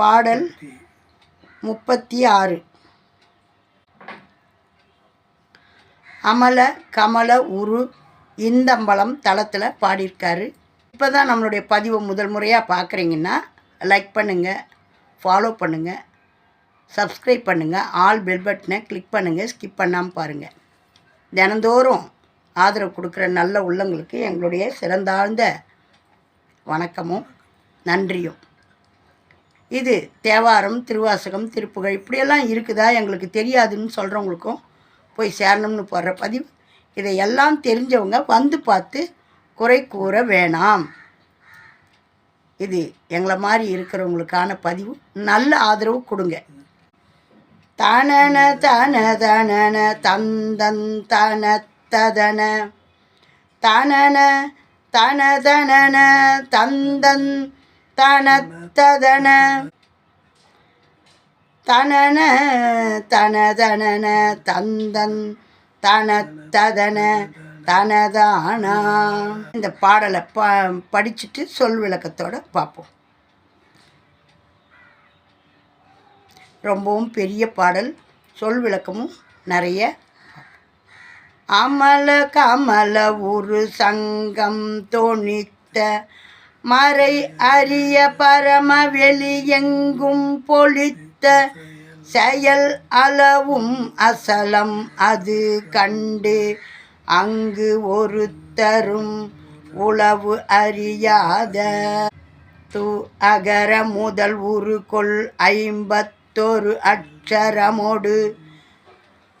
பாடல் முப்பத்தி ஆறு அமல கமல உரு இந்தம்பலம் தளத்தில் பாடியிருக்காரு. இப்போ தான் நம்மளுடைய பதிவை முதல் முறையாக பார்க்குறீங்கன்னா லைக் பண்ணுங்கள் ஃபாலோ பண்ணுங்கள் சப்ஸ்கிரைப் பண்ணுங்கள் ஆல் பெல் பட்டனை கிளிக் பண்ணுங்கள் ஸ்கிப் பண்ணாமல் பாருங்கள் தினந்தோறும் ஆதரவு கொடுக்குற நல்ல உள்ளங்களுக்கு எங்களுடைய சிறந்தாழ்ந்த வணக்கமும் நன்றியும். இது தேவாரம் திருவாசகம் திருப்புகழ் இப்படியெல்லாம் இருக்குதா எங்களுக்கு தெரியாதுன்னு சொல்கிறவங்களுக்கும் போய் சேரணும்னு போடுற பதிவு. இதையெல்லாம் தெரிஞ்சவங்க வந்து பார்த்து குறை கூற வேணாம். இது எங்களை மாதிரி இருக்கிறவங்களுக்கான பதிவு. நல்ல ஆதரவு கொடுங்க. தனன தன தனன தந்தன் தன ததன தனன தன தனன தந்தன் தனத்ததன. தனன தனதனன தந்தன் தனத்ததன தனதானா. இந்த பாடலை ப படிச்சுட்டு சொல் விளக்கத்தோட பார்ப்போம் ரொம்பவும் பெரிய பாடல். சொல் விளக்கமும் நிறைய. அமல கமல ஒரு சங்கம் தோணித்த மறை அரிய பரம வெளியெங்கும் பொழித்த செயல் அளவும் அசலம் அது கண்டு அங்கு ஒருத்தரும் உளவு அறியாத. து அகர முதல் உரு கொள் ஐம்பத்தொரு அக்ஷரமோடு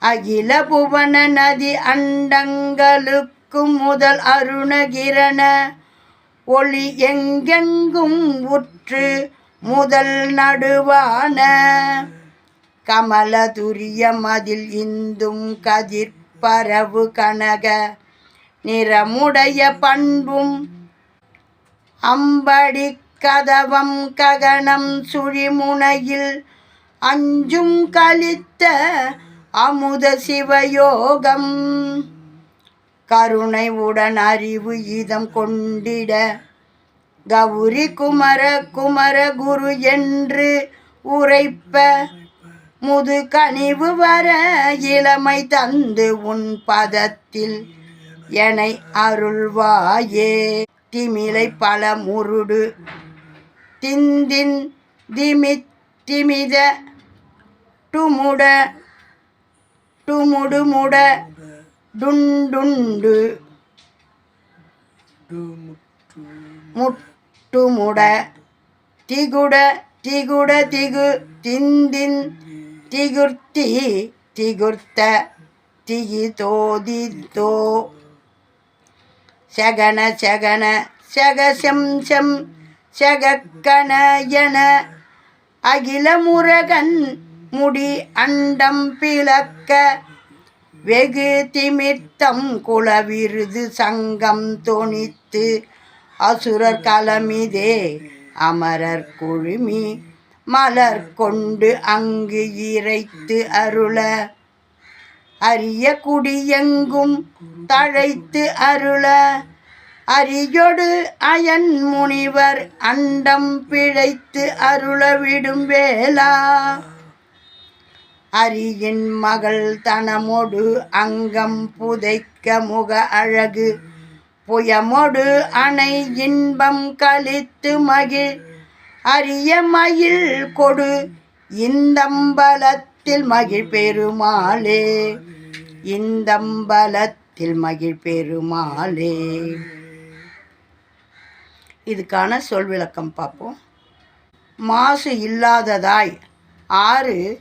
அகில புவன நதி அண்டங்களுக்கும் முதல் அருணகிரண ஒளி எங்கெங்கும் உற்று முதல் நடுவான. கமல துரியம் அதில் இந்தும் கதிர் பரவு கனக. நிறமுடைய பண்பும் அம்படி கதவம் ககனம் சுழிமுனையில் அஞ்சும் கலித்த அமுத சிவயோகம். கருணை உடன் அறிவு இதம் கொண்டிட. கௌரி குமர குமர குரு என்று உரைப்ப முது கனிவு வர இளமை தந்து உன் பதத்தில் எனை அருள்வாயே. திமிலை பல முருடு திந்தின் திமி திமித டுமுட டுமுடுமுட டுண்டுண்டு முட்டுமுட திகுட திகுட திகு. திந்தின் திகுர்த்தி திகுர்த்த. திகி தோதி தோ. சகன சகன. சகசம் செம் செம். சகக்கன என. அகில முருகன் முடி அண்டம் பிளக்க. வெகு திமிர்த்தம் குளவிருது சங்கம் தொனித்து அசுரர் கலமிதே அமரர் குழுமி மலர் கொண்டு அங்கு இறைத்து அருள. அரிய குடியெங்கும் தழைத்து அருள. அரியொடு அயன் முனிவர் அண்டம் பிழைத்து அருள விடும் வேளா. அரியின் மகள் தனமொடு அங்கம் புதைக்க முக அழகு. புயமொடு அணை இன்பம் கழித்து மகிழ். அரிய மயில் கொடு இந்தம்பலத்தில் மகிழ் பெருமாளே. இந்தம்பலத்தில் மகிழ் பெருமாளே. இதுக்கான சொல் விளக்கம் பார்ப்போம். மாசு இல்லாததாய் ஆறு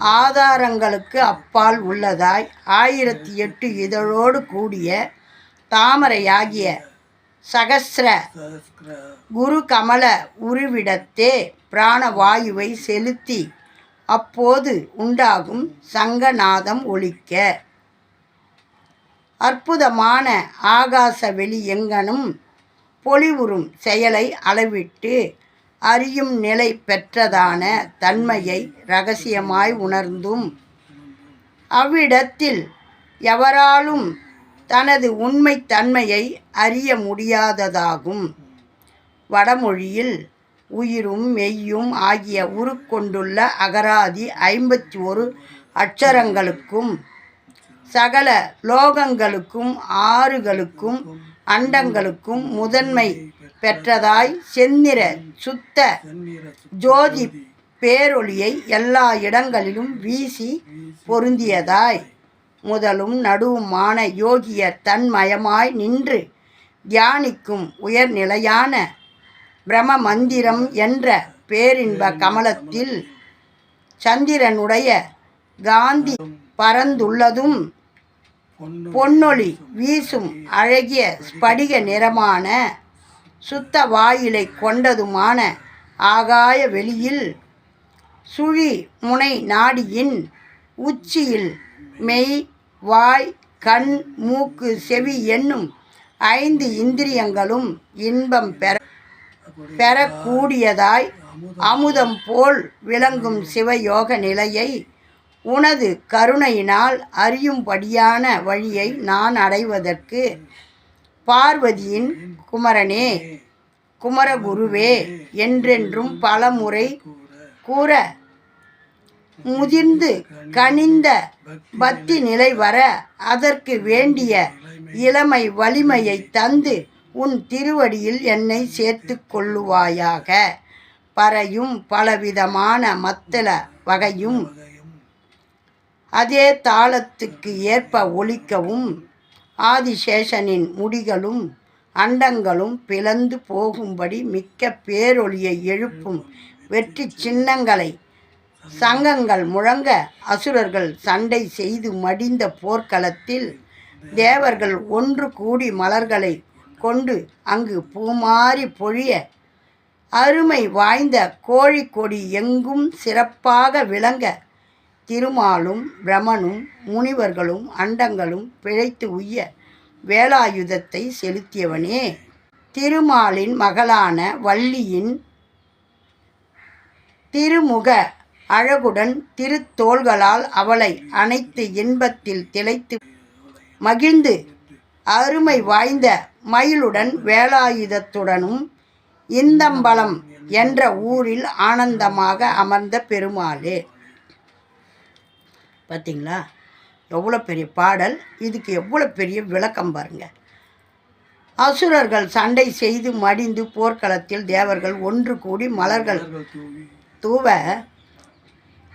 ஆதாரங்களுக்கு அப்பால் உள்ளதாய் ஆயிரத்தி எட்டு இதழோடு கூடிய தாமரையாகிய சகசிர சஹஸ்ர குரு கமல உருவிடத்தே பிராணவாயுவை செலுத்தி அப்போது உண்டாகும் சங்கநாதம் ஒழிக்க. அற்புதமான ஆகாச வெளி எங்கனும் பொலிவுறும் செயலை அளவிட்டு அறியும் நிலை பெற்றதான தன்மையை ரகசியமாய் உணர்ந்தும் அவ்விடத்தில் எவராலும் தனது உண்மைத் தன்மையை அறிய முடியாததாகும். வடமொழியில் உயிரும் மெய்யும் ஆகிய உருக்கொண்டுள்ள அகராதி ஐம்பத்தி ஒரு அட்சரங்களுக்கும் சகல லோகங்களுக்கும் ஆறுகளுக்கும் அண்டங்களுக்கும் முதன்மை பெற்றதாய் செந்நிற சுத்த ஜோதி பேரொளியை எல்லா இடங்களிலும் வீசி பொருந்தியதாய். முதலும் நடுவுமான யோகியர் தன்மயமாய் நின்று தியானிக்கும் உயர்நிலையான பிரம மந்திரம் என்ற பேரின்ப கமலத்தில் சந்திரனுடைய காந்தி பரந்துள்ளதும் பொன்னு பொன்னொளி வீசும் அழகிய ஸ்படிக நிறமான சுத்த வாயிலை கொண்டதுமான ஆகாய வெளியில் சுழி முனை நாடியின் உச்சியில் மெய் வாய் கண் மூக்கு செவி என்னும் ஐந்து இந்திரியங்களும் இன்பம் பெற பெறக்கூடியதாய் அமுதம் போல் விளங்கும் சிவயோக நிலையை உனது கருணையினால் அறியும்படியான வழியை நான் அடைவதற்கு பார்வதியின் குமரனே குமரகுருவே என்றென்றும் பலமுறை கூற முதிர்ந்து கனிந்த பக்தி நிலை வர அதற்கு வேண்டிய இளமை வலிமையை தந்து உன் திருவடியில் என்னை சேர்த்து கொள்ளுவாயாக. பறையும் பலவிதமான மத்தள வகையும் அதே தாளத்துக்கு ஏற்ப ஒழிக்கவும் ஆதிசேஷனின் முடிகளும் அண்டங்களும் பிளந்து போகும்படி மிக்க பேரொழியை எழுப்பும் வெற்றி சின்னங்களை சங்கங்கள் முழங்க அசுரர்கள் சண்டை செய்து மடிந்த போர்க்களத்தில் தேவர்கள் ஒன்று கூடி மலர்களை கொண்டு அங்கு பூமாரி பொழிய அருமை வாய்ந்த கோழிக்கொடி எங்கும் சிறப்பாக விளங்க திருமாலும் பிரமனும் முனிவர்களும் அண்டங்களும் பிழைத்து உய்ய வேலாயுதத்தை செலுத்தியவனே. திருமாலின் மகளான வள்ளியின் திருமுக அழகுடன் திருத்தோள்களால் அவளை அனைத்து இன்பத்தில் திளைத்து மகிழ்ந்து அருமை வாய்ந்த மயிலுடன் வேலாயுதத்துடனும் இந்தம்பலம் என்ற ஊரில் ஆனந்தமாக அமர்ந்த பெருமாளே. பார்த்தீங்களா? எவ்வளோ பெரிய பாடல். இதுக்கு எவ்வளோ பெரிய விளக்கம் பாருங்க. அசுரர்கள் சண்டை செய்து மடிந்து போர்க்களத்தில் தேவர்கள் ஒன்று கூடி மலர்கள் தூவி. தூவ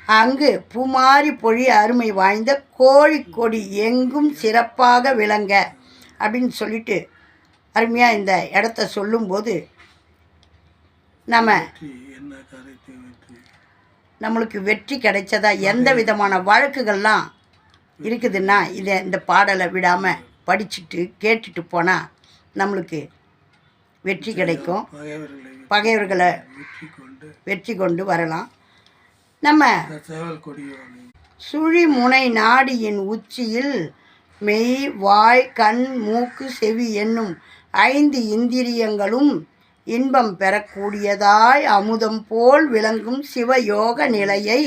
அங்கு பூமாரி பொழி அருமை வாய்ந்த கோழி கொடி எங்கும் சிறப்பாக விளங்க அப்படின்னு சொல்லிட்டு அருமையாக இந்த இடத்த சொல்லும்போது நம்ம வெற்றி என்ன கரைத்து வெற்றி நம்மளுக்கு வெற்றி கிடைச்சதா? எந்த விதமான வழக்குகள்லாம் இருக்குதுன்னா இதை இந்த பாடலை விடாமல் படிச்சுட்டு கேட்டுட்டு போனால் நம்மளுக்கு வெற்றி கிடைக்கும். பகைவர்களை வெற்றி கொண்டு வரலாம். நம்ம கொடியோனை சுழிமுனை நாடியின் உச்சியில் மெய் வாய் கண் மூக்கு செவி என்னும் ஐந்து இந்திரியங்களும் இன்பம் பெறக்கூடியதாய் அமுதம் போல் விளங்கும் சிவயோக நிலையை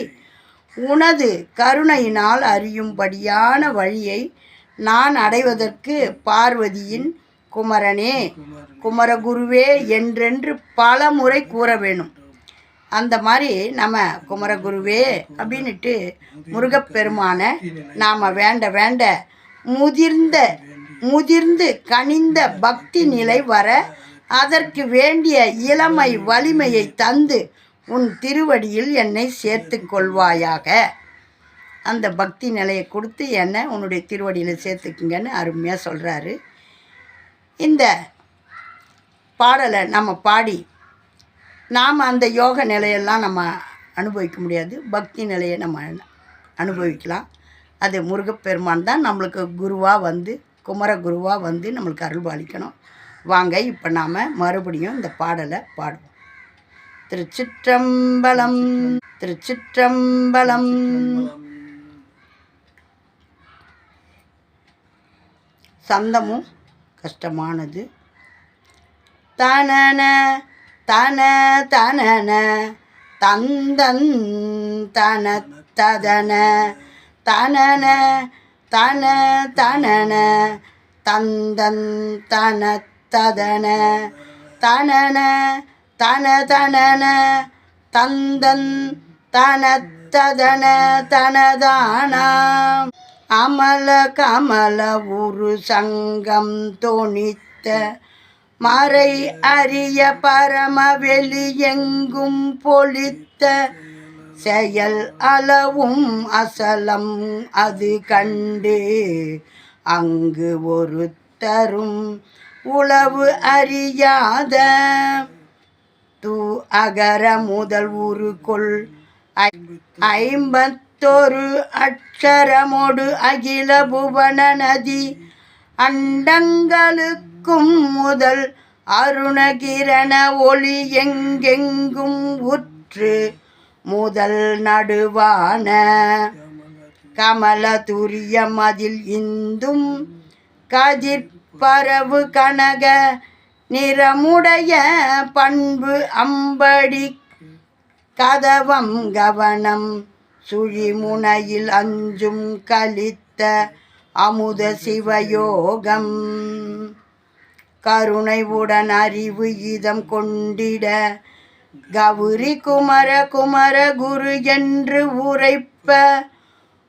உனது கருணையினால் அறியும்படியான வழியை நான் அடைவதற்கு பார்வதியின் குமரனே. குமரகுருவே என்றென்று பல முறை கூற வேணும். அந்த மாதிரி நம்ம குமரகுருவே அப்படின்னுட்டு முருகப்பெருமானை நாம் வேண்ட வேண்ட முதிர்ந்த முதிர்ந்து கனிந்த பக்தி நிலை வர அதற்கு வேண்டிய இளமை வலிமையை தந்து உன் திருவடியில் என்னை சேர்த்து கொள்வாயாக. அந்த பக்தி நிலையை கொடுத்து என்னை உன்னுடைய திருவடியில் சேர்த்துக்குங்கன்னு அருமையாக சொல்கிறாரு இந்த பாடலை நம்ம பாடி நாம் அந்த யோக நிலையெல்லாம் நம்ம அனுபவிக்க முடியாது. பக்தி நிலையை நம்ம அனுபவிக்கலாம். அது முருகப்பெருமான் தான் நம்மளுக்கு குருவாக வந்து குமர குருவாக வந்து நம்மளுக்கு அருள்பாலிக்கணும். வாங்க இப்போ நாம் மறுபடியும் இந்த பாடலை பாடுவோம். திருச்சிற்றம்பலம் திருச்சிற்றம்பலம். சந்தமும் கஷ்டமானது. தனன தன தனன தந்தன் தன ததன தனன தன தனன தந்தன் தன ததன தனன தன தனன தந்தன் தனத்ததன தனதானாம் அமல கமல உரு சங்கம் தோணித்த மறை அரிய பரம வெளியெங்கும் பொலித்த செயல் அளவும் அசலம் அது கண்டு அங்கு ஒருத்தரும் தரும் உளவு அறியாத. தூ அகர முதல் ஊருக்குள் கொள் ஐ- ஐம்பத்தொரு அக்ஷரமொடு அகில புவன நதி அண்டங்களுக்கும் முதல் அருணகிரண ஒளி எங்கெங்கும் உற்று முதல் நடுவான. கமல துரியம் அதில் இந்தும் கதிர் பரவு கனக நிறமுடைய பண்பு அம்படி கதவம் கவனம் சுழிமுனையில் அஞ்சும் கலித்த அமுத சிவயோகம். கருணைவுடன் அறிவு இதம் கொண்டிட கௌரி குமர குமர குரு என்று உரைப்ப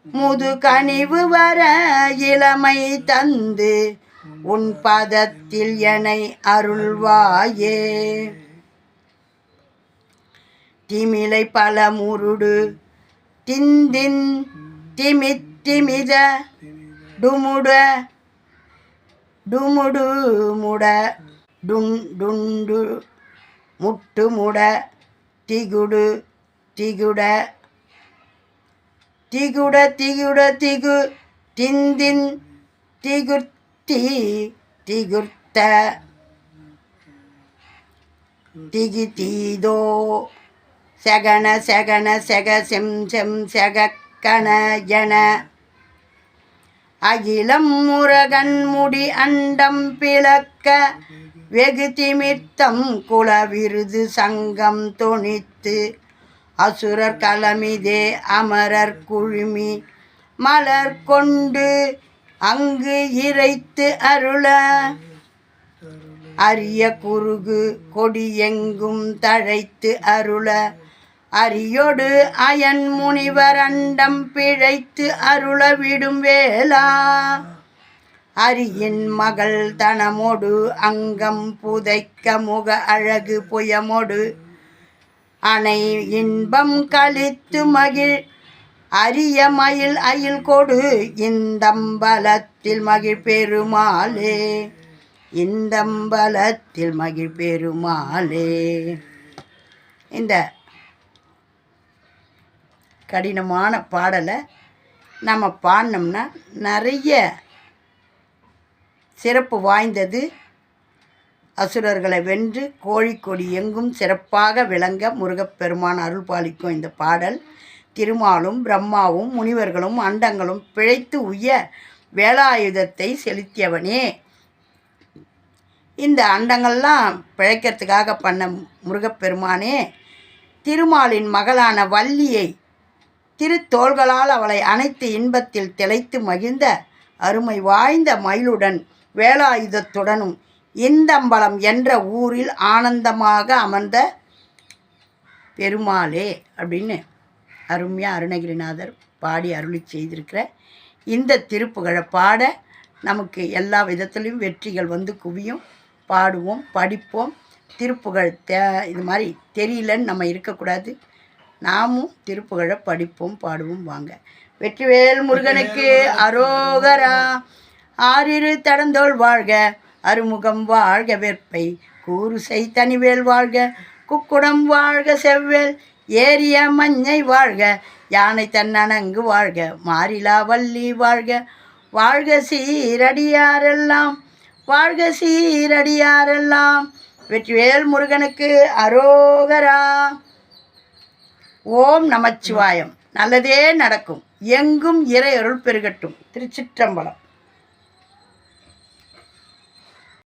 முது கனிவு வர இளமை தந்து உன் பதத்தில் என்னை அருள்வாயே. திமிலை பல முருடு திந்தின் திமித்திமித டுமுட டுமுடு முட டுன் டுண்டு முட்டு முட திகுடு திகுட திகுட திகுட திகு திந்தின் தீ திகுர்த்த திகி தீதோ செகன செகன செக செம் செம் செக கண என அகிலம் முருகன் முடி அண்டம் பிளக்க வெகு குள விருது சங்கம் தொனித்து அசுரர் கலமிதே அமரர் குழுமி மலர் கொண்டு அங்கு இறைத்து அருள. அரிய குறுகு கொடியெங்கும் தழைத்து அருள. அரியோடு அயன் முனிவர் அண்டம் பிழைத்து அருள விடும் வேளா. அரியின் மகள் தனமொடு அங்கம் புதைக்க முக அழகு புயமொடு. அணை இன்பம் கழித்து மகிழ் அரிய மயில் அயில் கொடு. இந்தம்பலத்தில் மகிழ் பெருமாளே. இந்தம்பலத்தில் மகிழ் பெருமாளே. இந்த கடினமான பாடலை நம்ம பாடினோம்னா நிறைய சிறப்பு வாய்ந்தது. அசுரர்களை வென்று கோழிக்கொடி எங்கும் சிறப்பாக விளங்க முருகப்பெருமான் அருள் பாலிக்கும் இந்த பாடல். திருமாலும் பிரம்மாவும் முனிவர்களும் அண்டங்களும் பிழைத்து உய வேலாயுதத்தை செலுத்தியவனே. இந்த அண்டங்கள்லாம் பிழைக்கிறதுக்காக பண்ண முருகப்பெருமானே திருமாலின் மகளான வள்ளியை திருத்தோள்களால் அவளை அனைத்து இன்பத்தில் திளைத்து மகிழ்ந்த அருமை வாய்ந்த மயிலுடன் வேலாயுதத்துடனும் இந்தம்பலம் என்ற ஊரில் ஆனந்தமாக அமர்ந்த பெருமாளே அப்படின்னு அருமையாக அருணகிரிநாதர் பாடி அருளி செய்திருக்கிற இந்த திருப்புகழை பாட நமக்கு எல்லா விதத்துலேயும் வெற்றிகள் வந்து குவியும். பாடுவோம் படிப்போம். திருப்புகழ் தே இது மாதிரி தெரியலன்னு நம்ம இருக்கக்கூடாது. நாமும் திருப்புகழை படிப்போம் பாடுவோம் வாங்க. வெற்றிவேல் முருகனுக்கு அரோகரா. ஆறிரு தடந்தோள் வாழ்க அருமுகம் வாழ்க வெற்பை. கூறுசை தனிவேல் வாழ்க குக்குடம் வாழ்க செவ்வேல். ஏரிய மஞ்சை வாழ்க யானை தன்னணங்கு வாழ்க மாறிலா வள்ளி வாழ்க. வாழ்க சீரடியாரெல்லாம் வாழ்க சீரடியாரெல்லாம். வெற்றிவேல் முருகனுக்கு அரோகரா. ஓம் நமச்சிவாயம். நல்லதே நடக்கும். எங்கும் இறை அருள் பெருகட்டும். திருச்சிற்றம்பலம்.